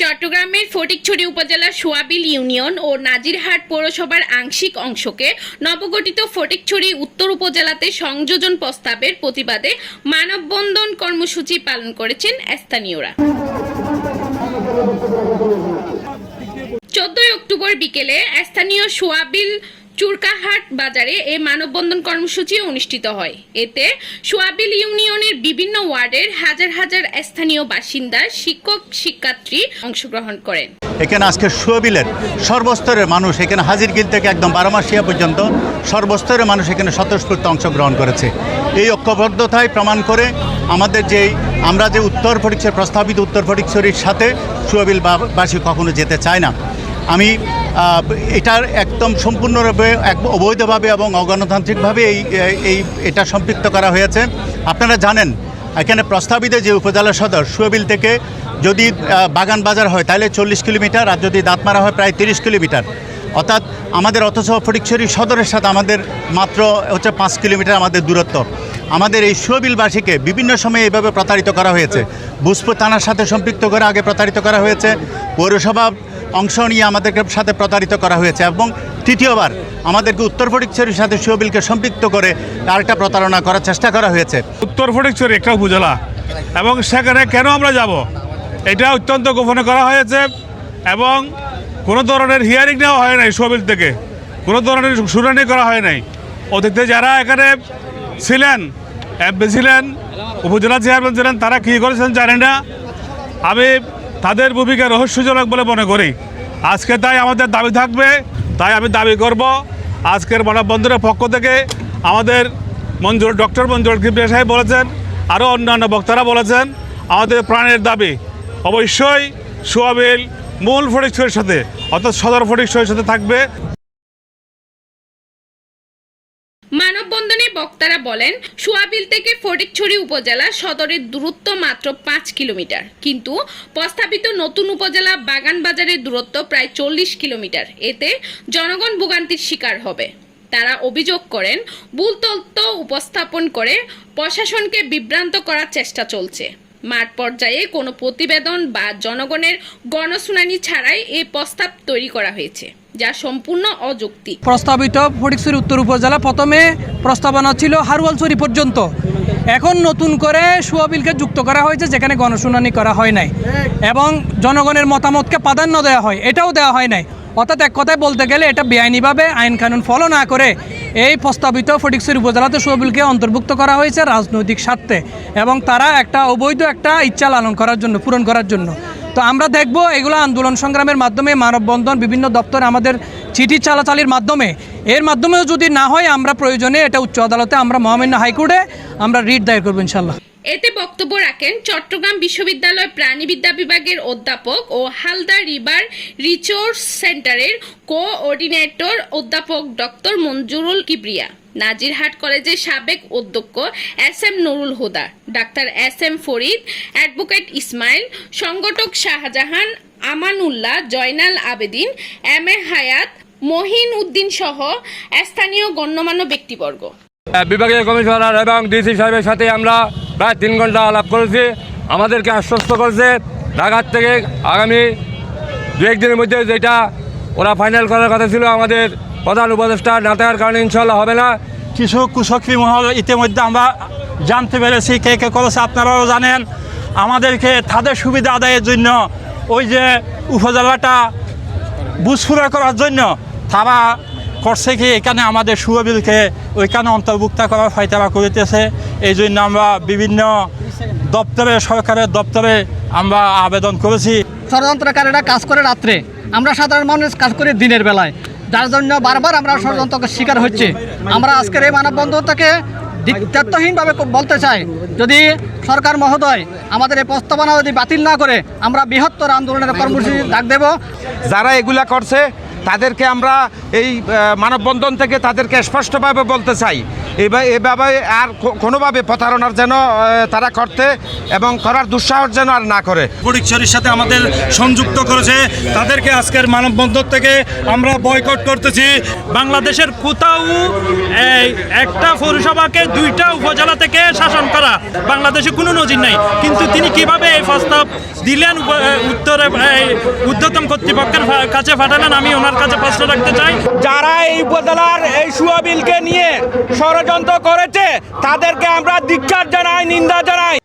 চট্টগ্রামের ফটিকছড়ি উপজেলার সোয়াবিল ইউনিয়ন ও নাজিরহাট পৌরসভার আংশিক অংশকে নবগঠিত ফটিকছড়ি উত্তর উপজেলাতে সংযোজন প্রস্তাবের প্রতিবাদে মানববন্ধন কর্মসূচি পালন করেছেন স্থানীয়রা। চোদ্দই অক্টোবর বিকেলে স্থানীয় সোয়াবিল চুরকাহাট বাজারে এ মানববন্ধন কর্মসূচি অনুষ্ঠিত হয়। এতে সোয়াবিল ইউনিয়নের বিভিন্ন ওয়ার্ডের হাজার হাজার স্থানীয় বাসিন্দা, শিক্ষক, শিক্ষার্থী অংশগ্রহণ করেন। এখানে আজকে সুয়াবিলের সর্বস্তরের মানুষ এখানে হাজিরগিল থেকে একদম বারোমাসিয়া পর্যন্ত সর্বস্তরের মানুষ এখানে স্বতঃস্ফূর্ত অংশগ্রহণ করেছে। এই ঐক্যবদ্ধতায় প্রমাণ করে আমাদের যেই আমরা যে উত্তর ফটিকছড়ি প্রস্তাবিত উত্তর ফটিকছড়ির সাথে সুয়াবিল বা- বাসী কখনো যেতে চায় না। আমি এটার একদম সম্পূর্ণরূপে এক অবৈধভাবে এবং অগণতান্ত্রিকভাবে এই এই এটা সম্পৃক্ত করা হয়েছে। আপনারা জানেন, এখানে প্রস্তাবিত যে উপজেলা সদর সুয়াবিল থেকে যদি বাগান বাজার হয়, তাহলে চল্লিশ কিলোমিটার, আর যদি দাঁতমারা হয়, প্রায় তিরিশ কিলোমিটার। অর্থাৎ আমাদের অথচ ফটিকছড়ি সদরের সাথে আমাদের মাত্র হচ্ছে পাঁচ কিলোমিটার আমাদের দূরত্ব। আমাদের এই সুয়াবিলবাসীকে বিভিন্ন সময়ে এইভাবে প্রতারিত করা হয়েছে। বুসপুর থানার সাথে সম্পৃক্ত করে আগে প্রতারিত করা হয়েছে। পৌরসভা অংশ নিয়ে আমাদেরকে সাথে প্রতারিত করা হয়েছে এবং তৃতীয়বার আমাদেরকে উত্তর ফটিকছড়ির সাথে সুয়াবিলকে সম্পৃক্ত করে আরেকটা প্রতারণা করার চেষ্টা করা হয়েছে। উত্তর ফটিকছড়ি একটা উপজেলা। এবং সেখানে কেন আমরা যাব? এটা অত্যন্ত গোপনে করা হয়েছে এবং কোনো ধরনের হিয়ারিং নেওয়া হয় নাই সোবিল থেকে। কোনো ধরনের শুনানি করা হয় নাই। অতীতে যারা এখানে ছিলেন, এমপি ছিলেন, উপজেলা চেয়ারম্যান ছিলেন, তারা কী করেছেন জানি না। আমি তাদের ভূমিকা রহস্যজনক বলে মনে করি। আজকে তাই আমাদের দাবি থাকবে, তাই আমি দাবি করব। আজকের মানববন্ধনের পক্ষ থেকে আমাদের মঞ্জুর, ডক্টর মঞ্জুর কিবরিয়া সাহেব বলেছেন, আরও অন্যান্য বক্তারা বলেছেন, আমাদের প্রাণের দাবি। অবশ্যই সোয়াবিল মূল ফটিকছড়ির সাথে, অর্থাৎ সদর ফটিকছড়ির সাথে থাকবে। বক্তারা বলেন, সুয়াবিল থেকে ফটিকছড়ি উপজেলা সদরের দূরত্ব মাত্র পাঁচ কিলোমিটার। কিন্তু প্রস্তাবিত নতুন উপজেলা বাগান বাজারের দূরত্ব প্রায় চল্লিশ কিলোমিটার। এতে জনগণ ভোগান্তির শিকার হবে। তারা অভিযোগ করেন, ভুল তথ্য উপস্থাপন করে প্রশাসনকে বিভ্রান্ত করার চেষ্টা চলছে। মাঠ পর্যায়ে কোনো প্রতিবেদন বা জনগণের গণশুনানি ছাড়াই এ প্রস্তাব তৈরি করা হয়েছে। যা সম্পূর্ণ অযৌক্তিক। প্রস্তাবিত ফটিকছড়ি উত্তর উপজেলা প্রথমে প্রস্তাবনা ছিল হারুয়ালছড়ি পর্যন্ত। এখন নতুন করে সুয়াবিলকে যুক্ত করা হয়েছে, যেখানে গণশুনানি করা হয় নাই। এবং জনগণের মতামতকে প্রাধান্য দেওয়া হয়, এটাও দেওয়া হয় নাই। অর্থাৎ এক কথায় বলতে গেলে এটা বেআইনিভাবে আইন কানুন ফলো না করে এই প্রস্তাবিত ফটিকছড়ি উপজেলাতে সুয়াবিলকে অন্তর্ভুক্ত করা হয়েছে রাজনৈতিক স্বার্থে এবং তারা একটা অবৈধ একটা ইচ্ছা লালন করার জন্য, পূরণ করার জন্য। তো আমরা দেখব এগুলো আন্দোলন সংগ্রামের মাধ্যমে, মানববন্ধন, বিভিন্ন দপ্তরে আমাদের চিঠি চালাচালির মাধ্যমে। এর মাধ্যমেও যদি না হয়, আমরা প্রয়োজনে এটা উচ্চ আদালতে, আমরা মহামান্য হাইকোর্টে আমরা রিট দায়ের করব ইনশাল্লাহ এতে বক্তব্য রাখেন চট্টগ্রাম বিশ্ববিদ্যালয় প্রাণীবিদ্যা বিভাগের অধ্যাপক ও হালদা রিভার রিসোর্স সেন্টারের কোঅর্ডিনেটর অধ্যাপক ডক্টর মঞ্জুরুল কিবরিয়া। নাজিরহাট কলেজের সাবেক অধ্যক্ষ S M Nurul Huda, doctor S M Farid, advocate Ismail, সংগঠক শাহজাহান, আমানুল্লাহ, জয়নাল আবেদিন, এম এ হায়াত, মহিন উদ্দিন সহ স্থানীয় গণ্যমান্য ব্যক্তিবর্গ। বিভাগীয় কমিশনার এবং ডিসি সাহেবের সাথে আমরা প্রায় তিন ঘণ্টা আলাপ করেছি। আমাদেরকে আশ্বস্ত করেছে ঢাকার থেকে আগামী দু একদিনের মধ্যে যেটা ওরা ফাইনাল করার কথা ছিল আমাদের প্রধান উপদেষ্টা না থাকার কারণে ইনশাল্লাহ হবে না। কিছু কুশকী মহল ইতিমধ্যে আমরা জানতে পেরেছি কে কে করেছে আপনারাও জানেন। আমাদেরকে তাদের সুবিধা আদায়ের জন্য ওই যে উপজেলাটা বুঝফুরা করার জন্য তারা করছে কি এখানে আমাদের সুবিলকে ওইখানে অন্তর্ভুক্ত করার ফাইতারা করিতেছে। এই জন্য আমরা বিভিন্ন দপ্তরে সরকারের দপ্তরে আমরা আবেদন করেছি। ষড়যন্ত্রকারীরা কাজ করে রাত্রে। আমরা সাধারণ মানুষ কাজ করি দিনের বেলায়। যার জন্য বারবার আমরা ষড়যন্ত্রকে শিকার হচ্ছে। আমরা আজকের এই মানববন্ধনটাকে দায়িত্বহীনভাবে বলতে চাই, যদি সরকার মহোদয় আমাদের এই প্রস্তাবনা যদি বাতিল না করে, আমরা বৃহত্তর আন্দোলনের কর্মসূচি ডাক দেব। যারা এগুলা করছে তাদেরকে আমরা এই মানববন্ধন থেকে তাদেরকে স্পষ্টভাবে বলতে চাই। এবা- এভাবে আর কোনোভাবে প্রতারণার যেন তারা করতে এবং করার দুঃসাহস যেন আর না করে। ফটিকছড়ির সাথে আমাদের সংযুক্ত করেছে। তাদেরকে আজকের মানববন্ধন থেকে আমরা বয়কট করতেছি। বাংলাদেশের কোথাও একটা পৌরসভাকে দুইটা উপজেলা থেকে শাসন করা বাংলাদেশে কোনো নজির নাই। কিন্তু তিনি কীভাবে এই প্রস্তাব দিলেন উত্তরে ঊর্ধ্বতন কর্তৃপক্ষের কাছে পাঠালেন, আমি ওনার কাছে প্রশ্ন রাখতে চাই, যারা এই উপজেলার এই সুয়াবিলকে নিয়ে ষড়যন্ত্র করেছে, তাদেরকে আমরা ধিক্ষার জানাই, নিন্দা জানাই।